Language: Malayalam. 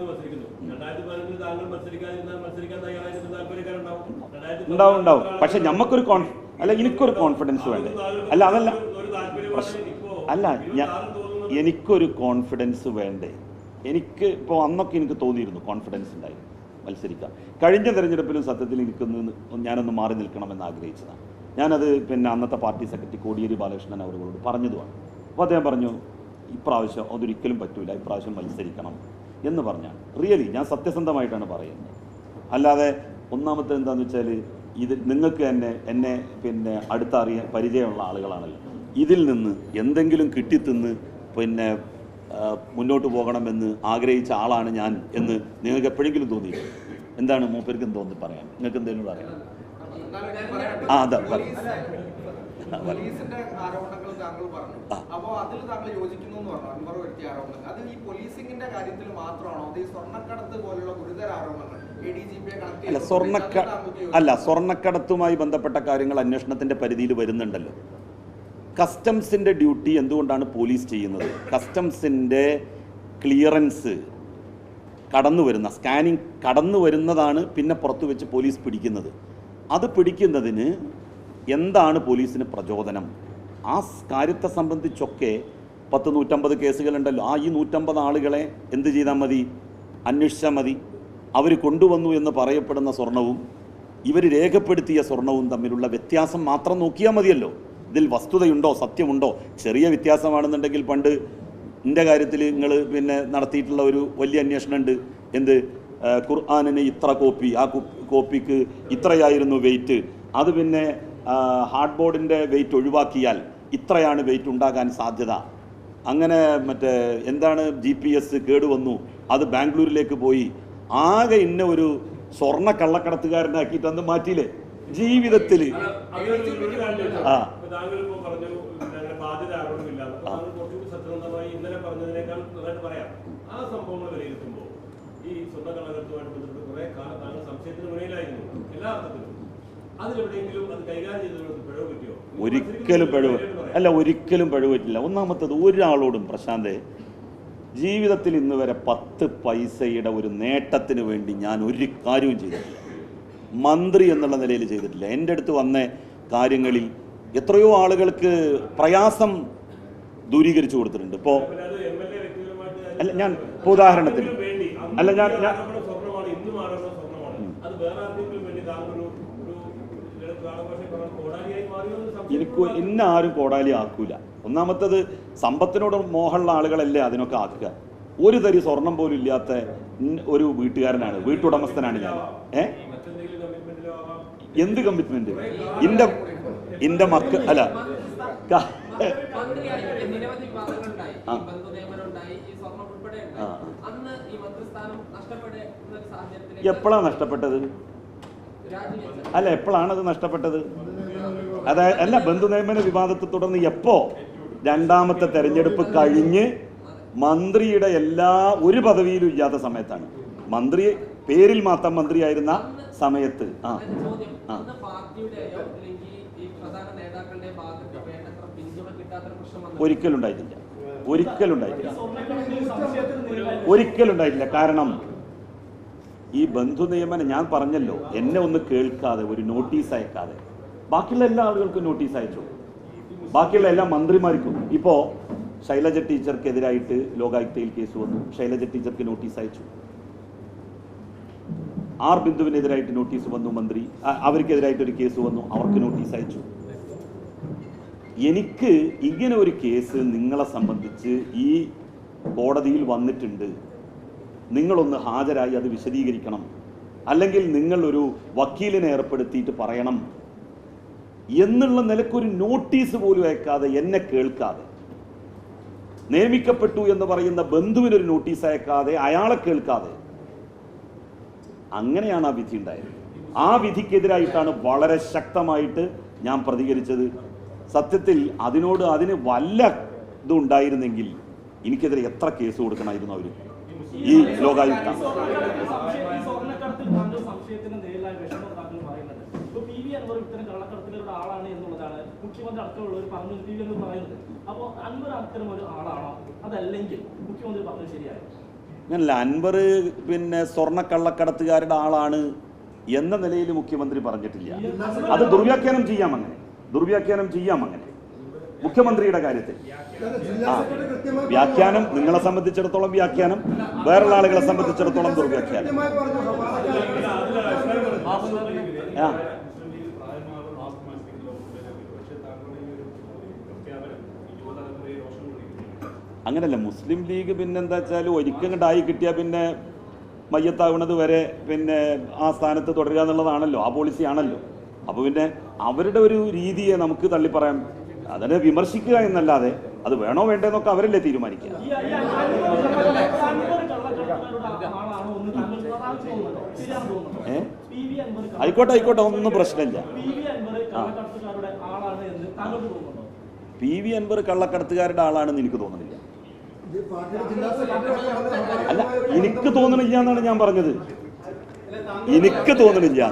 പതിനൊന്ന് മത്സരിക്കുന്നു. രണ്ടായിരത്തി പതിനഞ്ചിൽ താങ്കൾ മത്സരിക്കാതിരുന്നാൽ മത്സരിക്കാൻ തയ്യാറായിരുന്ന താല്പര്യക്കാരുണ്ടാവും ഉണ്ടാവും. ഉണ്ടാവും പക്ഷെ നമുക്കൊരു കോൺഫിഡൻസ് അല്ല എനിക്കൊരു കോൺഫിഡൻസ് വേണ്ടേ? അല്ല അതല്ല. അല്ല ഞാൻ എനിക്കൊരു കോൺഫിഡൻസ് വേണ്ടേ? എനിക്ക് ഇപ്പോൾ അന്നൊക്കെ എനിക്ക് തോന്നിയിരുന്നു കോൺഫിഡൻസ് ഉണ്ടായി മത്സരിക്കാം കഴിഞ്ഞ തിരഞ്ഞെടുപ്പിലും സത്യത്തിൽ എനിക്കൊന്ന് ഞാനൊന്ന് മാറി നിൽക്കണമെന്ന് ആഗ്രഹിച്ചതാണ്. ഞാനത് പിന്നെ അന്നത്തെ പാർട്ടി സെക്രട്ടറി കോടിയേരി ബാലകൃഷ്ണൻ അവരോട് പറഞ്ഞതുമാണ്. അപ്പോൾ അദ്ദേഹം പറഞ്ഞു ഇപ്രാവശ്യം അതൊരിക്കലും പറ്റൂല. ഇപ്രാവശ്യം മത്സരിക്കണം. എന്ന് പറഞ്ഞാൽ റിയലി ഞാൻ സത്യസന്ധമായിട്ടാണ് പറയുന്നത്. അല്ലാതെ ഒന്നാമത്തെ എന്താണെന്ന് വെച്ചാൽ ഇത് നിങ്ങൾക്ക് തന്നെ എന്നെ പിന്നെ അടുത്തറിയ പരിചയമുള്ള ആളുകളാണല്ലോ. ഇതിൽ നിന്ന് എന്തെങ്കിലും കിട്ടിത്തിന്ന് പിന്നെ മുന്നോട്ട് പോകണമെന്ന് ആഗ്രഹിച്ച ആളാണ് ഞാൻ എന്ന് നിങ്ങൾക്ക് എപ്പോഴെങ്കിലും തോന്നിയിട്ടുണ്ട് എന്താണ് മൂപ്പർക്ക് തോന്നി പറയാൻ? നിങ്ങൾക്ക് എന്തെങ്കിലും പറയാം ആ അതാ പറയാം ആ, പറ. പോലീസിന്റെ ആരോപണങ്ങൾ. താങ്കൾ പറഞ്ഞു ആ. അപ്പോ അതിൽ താങ്കൾ യോജിക്കുന്നു എന്ന് പറഞ്ഞു അൻവർ വരുത്തിയ ആരോപണങ്ങൾ അത് ഈ പോലീസിംഗിന്റെ കാര്യത്തിൽ മാത്രമാണോ? അത് ഈ സ്വർണക്കടത്ത് പോലുള്ള ഗുരുതര ആരോപണങ്ങൾ അല്ല സ്വർണക്ക അല്ല സ്വർണക്കടത്തുമായി ബന്ധപ്പെട്ട കാര്യങ്ങൾ അന്വേഷണത്തിന്റെ പരിധിയിൽ വരുന്നുണ്ടല്ലോ. കസ്റ്റംസിന്റെ ഡ്യൂട്ടി എന്തുകൊണ്ടാണ് പോലീസ് ചെയ്യുന്നത്? കസ്റ്റംസിന്റെ ക്ലിയറൻസ് കടന്നു വരുന്ന സ്കാനിങ് കടന്നു വരുന്നതാണ് പിന്നെ പുറത്തു വെച്ച് പോലീസ് പിടിക്കുന്നത്. അത് പിടിക്കുന്നതിന് എന്താണ് പോലീസിന് പ്രചോദനം? ആ കാര്യത്തെ സംബന്ധിച്ചൊക്കെ പത്ത് നൂറ്റമ്പത് കേസുകളുണ്ടല്ലോ. ആ ഈ നൂറ്റമ്പത് ആളുകളെ എന്ത് ചെയ്താൽ മതി? അന്വേഷിച്ചാൽ മതി. അവർ കൊണ്ടുവന്നു എന്ന് പറയപ്പെടുന്ന സ്വർണവും ഇവർ രേഖപ്പെടുത്തിയ സ്വർണവും തമ്മിലുള്ള വ്യത്യാസം മാത്രം നോക്കിയാൽ മതിയല്ലോ. ഇതിൽ വസ്തുതയുണ്ടോ? സത്യമുണ്ടോ? ചെറിയ വ്യത്യാസമാണെന്നുണ്ടെങ്കിൽ പണ്ട് എന്റെ കാര്യത്തിൽ നിങ്ങൾ പിന്നെ നടത്തിയിട്ടുള്ള ഒരു വലിയ അന്വേഷണമുണ്ട്. എന്ത്? ഖുർആാനിന് ഇത്ര കോപ്പി ആ കോപ്പിക്ക് ഇത്രയായിരുന്നു വെയിറ്റ്. അത് പിന്നെ ഹാർഡ് ബോർഡിന്റെ വെയിറ്റ് ഒഴിവാക്കിയാൽ ഇത്രയാണ് വെയിറ്റ് ഉണ്ടാകാൻ സാധ്യത. അങ്ങനെ മറ്റേ എന്താണ് ജി പി എസ് കേടുവന്നു അത് ബാംഗ്ലൂരിലേക്ക് പോയി. ആകെ ഇന്ന ഒരു സ്വർണ കള്ളക്കടത്തുകാരനാക്കിയിട്ട് അന്ന് മാറ്റിയില്ലേ? ജീവിതത്തിൽ? ആ. ഈ സ്വർണക്കള്ളകടത്തുമായിട്ട് ബന്ധപ്പെട്ട് കുറെ കാലം താങ്കൾ സംശയത്തിന് മുന്നിലായിരുന്നു. എല്ലാ അർത്ഥത്തിലും. ഒരിക്കലും പിഴവ് അല്ല ഒരിക്കലും പിഴവ് പറ്റില്ല ഒന്നാമത്തത് ഒരാളോടും പ്രശാന്തേ ജീവിതത്തിൽ ഇന്ന് വരെ പത്ത് പൈസയുടെ ഒരു നേട്ടത്തിന് വേണ്ടി ഞാൻ ഒരു കാര്യവും ചെയ്തിട്ടില്ല. മന്ത്രി എന്നുള്ള നിലയിൽ ചെയ്തിട്ടില്ല. എന്റെ അടുത്ത് വന്ന കാര്യങ്ങളിൽ എത്രയോ ആളുകൾക്ക് പ്രയാസം ദൂരീകരിച്ചു കൊടുത്തിട്ടുണ്ട്. ഇപ്പോൾ അല്ല ഞാൻ ഇപ്പോൾ ഉദാഹരണത്തിന് അല്ല ഞാൻ എന്ന് എനിക്ക് ഇന്ന ആരും കോടാലി ആക്കൂല. ഒന്നാമത്തത് സമ്പത്തിനോട് മോഹമുള്ള ആളുകളല്ലേ അതിനൊക്കെ ആക്കുക. ഒരു തരി സ്വർണം പോലും ഇല്ലാത്ത ഒരു വീട്ടുകാരനാണ് വീട്ടുടമസ്ഥനാണ് ഞാൻ. ഏ? എന്ത് കമ്മിറ്റ്മെന്റ് എന്റെ എന്റെ മക്ക അല്ല. എപ്പോഴാ എപ്പോഴാണ് നഷ്ടപ്പെട്ടത്? അല്ല എപ്പോഴാണ് അത് നഷ്ടപ്പെട്ടത്? അതായത് അല്ല ബന്ധുനിയമന വിവാദത്തെ തുടർന്ന് എപ്പോ രണ്ടാമത്തെ തെരഞ്ഞെടുപ്പ് കഴിഞ്ഞ് മന്ത്രിയുടെ എല്ലാ ഒരു പദവിയിലും ഇല്ലാത്ത സമയത്താണ്. മന്ത്രി പേരിൽ മാത്രം മന്ത്രിയായിരുന്ന സമയത്ത്. ആ ആ. അന്ന് പാർട്ടിയുടെയോ അല്ലെങ്കിൽ ഈ പ്രധാന നേതാക്കളുടെ ഭാഗത്ത് വേണ്ടത്ര പ്രശ്നം വന്നു ഒരിക്കലും ഉണ്ടായിട്ടില്ല ഒരിക്കലും ഉണ്ടായിട്ടില്ല ഒരിക്കലും ഉണ്ടായിട്ടില്ല കാരണം ഈ ബന്ധു നിയമനം ഞാൻ പറഞ്ഞല്ലോ എന്നെ ഒന്ന് കേൾക്കാതെ ഒരു നോട്ടീസ് അയക്കാതെ. ബാക്കിയുള്ള എല്ലാ ആളുകൾക്കും നോട്ടീസ് അയച്ചു. ബാക്കിയുള്ള എല്ലാ മന്ത്രിമാർക്കും. ഇപ്പോൾ ശൈലജ ടീച്ചർക്കെതിരായിട്ട് ലോകായുക്തയിൽ കേസ് വന്നു. ശൈലജ ടീച്ചർക്ക് നോട്ടീസ് അയച്ചു. ആർ ബിന്ദുവിനെതിരായിട്ട് നോട്ടീസ് വന്നു മന്ത്രി. അവർക്കെതിരായിട്ട് ഒരു കേസ് വന്നു. അവർക്ക് നോട്ടീസ് അയച്ചു. എനിക്ക് ഇങ്ങനെ ഒരു കേസ് നിങ്ങളെ സംബന്ധിച്ച് ഈ കോടതിയിൽ വന്നിട്ടുണ്ട്. നിങ്ങളൊന്ന് ഹാജരായി അത് വിശദീകരിക്കണം. അല്ലെങ്കിൽ നിങ്ങൾ ഒരു വക്കീലിനെ ഏർപ്പെടുത്തിയിട്ട് പറയണം. എന്നുള്ള നിലക്കൊരു നോട്ടീസ് പോലും അയക്കാതെ എന്നെ കേൾക്കാതെ. നിയമിക്കപ്പെട്ടു എന്ന് പറയുന്ന ബന്ധുവിനൊരു നോട്ടീസ് അയക്കാതെ അയാളെ കേൾക്കാതെ. അങ്ങനെയാണ് ആ വിധി ഉണ്ടായത്. ആ വിധിക്കെതിരായിട്ടാണ് വളരെ ശക്തമായിട്ട് ഞാൻ പ്രതികരിച്ചത്. സത്യത്തിൽ അതിനോട് അതിന് വല്ല ഇതുണ്ടായിരുന്നെങ്കിൽ എനിക്കെതിരെ എത്ര കേസ് കൊടുക്കണമായിരുന്നു അവർ ഈ ലോകായുക്ത. വി അൻവർ പിന്നെ സ്വർണ കള്ളക്കടത്തുകാരുടെ അങ്ങനല്ല അൻവർ പിന്നെ സ്വർണക്കള്ളക്കടത്തുകാരുടെ ആളാണ് എന്ന നിലയിൽ മുഖ്യമന്ത്രി പറഞ്ഞിട്ടില്ല. അത് ദുർവ്യാഖ്യാനം ചെയ്യാം അങ്ങനെ. ദുർവ്യാഖ്യാനം ചെയ്യാം അങ്ങനെ. മുഖ്യമന്ത്രിയുടെ കാര്യത്തിൽ. വ്യാഖ്യാനം നിങ്ങളെ സംബന്ധിച്ചിടത്തോളം വ്യാഖ്യാനം വേറുള്ള ആളുകളെ സംബന്ധിച്ചിടത്തോളം ദുർവ്യാഖ്യാനം. അങ്ങനല്ല മുസ്ലിം ലീഗ് പിന്നെ എന്താ വെച്ചാൽ ഒരിക്കൽ കണ്ടായി കിട്ടിയാൽ പിന്നെ മയ്യത്താവുന്നത് വരെ പിന്നെ ആ സ്ഥാനത്ത് തുടരുക എന്നുള്ളതാണല്ലോ ആ പോളിസി ആണല്ലോ. അപ്പോൾ പിന്നെ അവരുടെ ഒരു രീതിയെ നമുക്ക് തള്ളി പറയാം അതിനെ വിമർശിക്കുക എന്നല്ലാതെ അത് വേണോ വേണ്ടെന്നൊക്കെ അവരല്ലേ തീരുമാനിക്കുക. ആയിക്കോട്ടെ ആയിക്കോട്ടെ ഒന്നും പ്രശ്നമില്ല. പി വി അൻപർ കള്ളക്കടത്തുകാരുടെ ആളാണെന്ന് എനിക്ക് തോന്നുന്നില്ല. അല്ല എനിക്ക് തോന്നണില്ല എന്നാണ് ഞാൻ പറഞ്ഞത്. എനിക്ക് തോന്നണില്ല